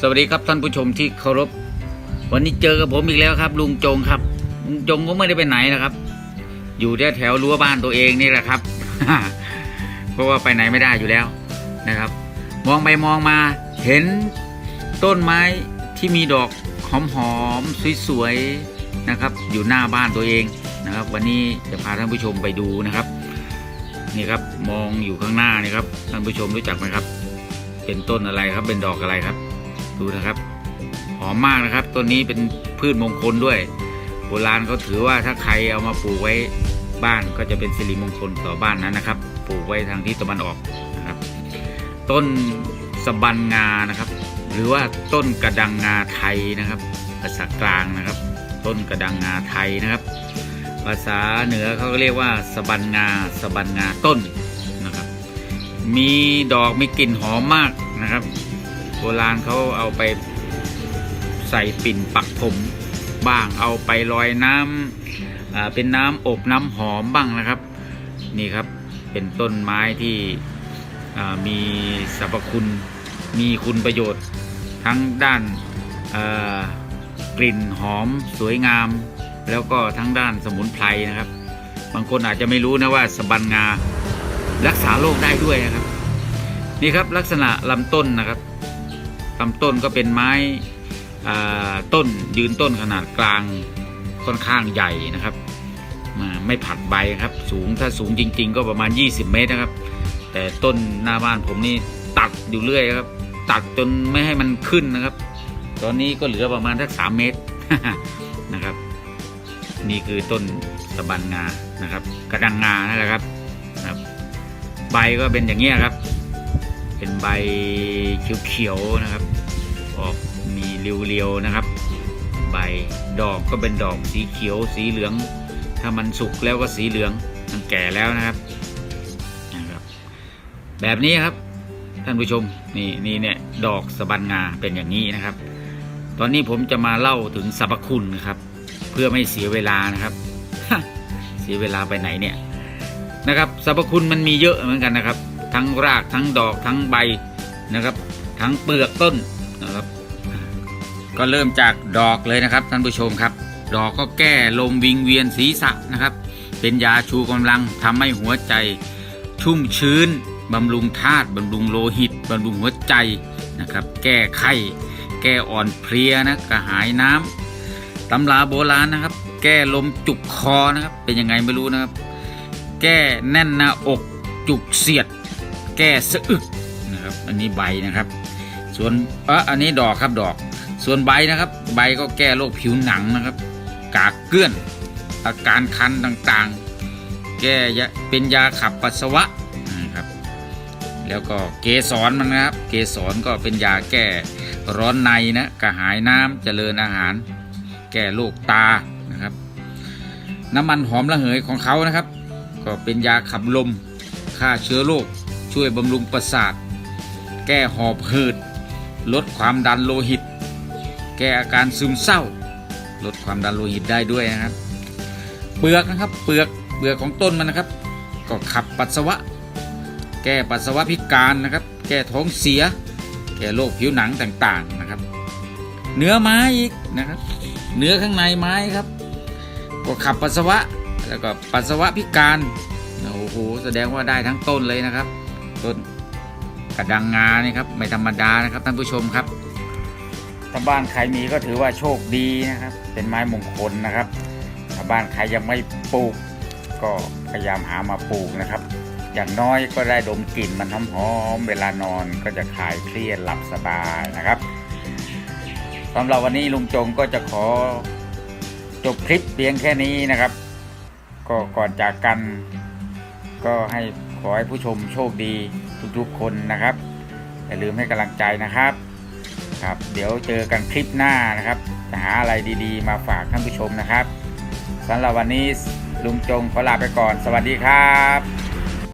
สวัสดีครับท่านผู้ชมที่เคารพ วันนี้เจอกับผมอีกแล้วครับ ลุงจงครับ ลุงจงก็ไม่ได้ไปไหนนะครับ อยู่แถวแถวรั้วบ้านตัวเองนี่แหละครับ เพราะว่าไปไหนไม่ได้อยู่แล้วนะครับ มองไปมองมาเห็นต้นไม้ที่มีดอกหอมๆสวยๆนะครับ อยู่หน้าบ้านตัวเองนะครับ วันนี้จะพาท่านผู้ชมไปดูนะครับนี่ครับมองอยู่ข้างหน้านี่ครับท่านผู้ชมรู้จักไหมครับ เป็นต้นอะไรครับ เป็นดอกอะไรครับ ดูนะครับหอมมากนะครับต้นนี้เป็นพืชมงคลด้วยโบราณเขาถือว่าถ้าใครเอามาปลูกไว้บ้านก็จะเป็นสิริมงคลต่อบ้านนั้นนะครับ ปลูกไว้ทางทิศตะวันออกนะครับ ต้นสบันงานะครับ หรือว่าต้นกระดังงาไทยนะครับ ภาษากลางนะครับ ต้นกระดังงาไทยนะครับ ภาษาเหนือเขาก็เรียกว่าสบันงาสบันงาต้น มีดอกมีกลิ่นหอมมากนะครับ โบราณเขาเอาไปใส่ปิ่นปักผมบ้างเอาไปลอยน้ำเป็นน้ำอบน้ำหอมบ้างนะครับ นี่ครับเป็นต้นไม้ที่มีสรรพคุณมีคุณประโยชน์ทั้งด้านกลิ่นหอมสวยงาม แล้วก็ทั้งด้านสมุนไพรนะครับ บางคนอาจจะไม่รู้นะว่าสะบันงา รักษาโรคได้ด้วยนะครับ นี่ครับลักษณะลำต้นนะครับลำต้นก็เป็นไม้ต้นยืนต้นขนาดกลางค่อนข้างใหญ่นะครับ ไม่ผัดใบครับ สูงถ้าสูงจริง ๆ ก็ประมาณ 20 เมตรนะครับ แต่ต้นหน้าบ้านผมนี่ตัดอยู่เรื่อยครับ ตัดจนไม่ให้มันขึ้นนะครับ ตอนนี้ก็เหลือประมาณสักสามเมตรนะครับ นี่คือต้นสะบันงานะครับ กระดังงานั่นแหละครับครับ ใบก็เป็นอย่างนี้ยครับ เป็นใบเขียวๆนะครับ ออกมีเรียวๆนะครับ ใบดอกก็เป็นดอกสีเขียวสีเหลือง ถ้ามันสุกแล้วก็สีเหลืองมันแก่แล้วนะครับนะครับ แบบนี้ครับ ท่านผู้ชมนี่นี่เนี่ยดอกสะบันงาเป็นอย่างนี้นะครับ ตอนนี้ผมจะมาเล่าถึงสรรพคุณนะครับ เพื่อไม่เสียเวลานะครับ เสียเวลาไปไหนเนี่ย นะครับสรรพคุณมันมีเยอะเหมือนกันนะครับ ทั้งรากทั้งดอกทั้งใบนะครับ ทั้งเปลือกต้นนะครับ ก็เริ่มจากดอกเลยนะครับท่านผู้ชมครับ ดอกก็แก้ลมวิงเวียนศีรษะนะครับ เป็นยาชูกำลังทำให้หัวใจ ชุ่มชื้นบำรุงธาตุบำรุงโลหิตบำรุงหัวใจนะครับ แก้ไข้ แก้อ่อนเพลียนะกระหายน้ำตำราโบราณนะครับ แก้ลมจุกคอนะครับ เป็นยังไงไม่รู้นะครับ แก้แน่นหน้าอกจุกเสียด แก้สะอึกนะครับ อันนี้ใบนะครับ ส่วนเอออันนี้ดอกครับดอก ส่วนใบนะครับ ใบก็แก้โรคผิวหนังนะครับ กากเกลื่อนอาการคันต่างๆ แก้ยาเป็นยาขับปัสสาวะนะครับ แล้วก็เกสรมันนะครับ เกสรก็เป็นยาแก้ร้อนในนะกระหายน้ำเจริญอาหาร แก้โรคตานะครับ น้ำมันหอมระเหยของเขานะครับ ก็เป็นยาขับลมฆ่าเชื้อโรคช่วยบำรุงประสาท แก้หอบหืด ลดความดันโลหิต แก้อาการซึมเศร้า ลดความดันโลหิตได้ด้วยนะครับ เปลือกนะครับเปลือกเปลือกของต้นมันนะครับ ก็ขับปัสสาวะ แก้ปัสสาวะพิการนะครับ แก้ท้องเสีย แก้โรคผิวหนังต่างๆนะครับ เนื้อไม้อีกนะครับ เนื้อข้างในไม้ครับ ก็ขับปัสสาวะ แล้วก็ปัสสาวะพิการโอ้โหแสดงว่าได้ทั้งต้นเลยนะครับ ต้นกระดังงานี่ครับไม่ธรรมดานะครับท่านผู้ชมครับถ้าบ้านใครมีก็ถือว่าโชคดีนะครับ เป็นไม้มงคลนะครับถ้าบ้านใครยังไม่ปลูก ก็พยายามหามาปลูกนะครับ อย่างน้อยก็ได้ดมกลิ่นมันหอมๆเวลานอนก็จะคลายเครียดหลับสบายนะครับสำหรับวันนี้ลุงจงก็จะขอจบคลิปเพียงแค่นี้นะครับ ก็ก่อนจากกัน ก็ให้ขอให้ผู้ชมโชคดีทุกๆคนนะครับอย่าลืมให้กำลังใจนะครับ ครับ เดี๋ยวเจอกันคลิปหน้านะครับ จะหาอะไรดีๆ มาฝากท่านผู้ชมนะครับสำหรับวันนี้ลุงจงขอลาไปก่อน สวัสดีครับ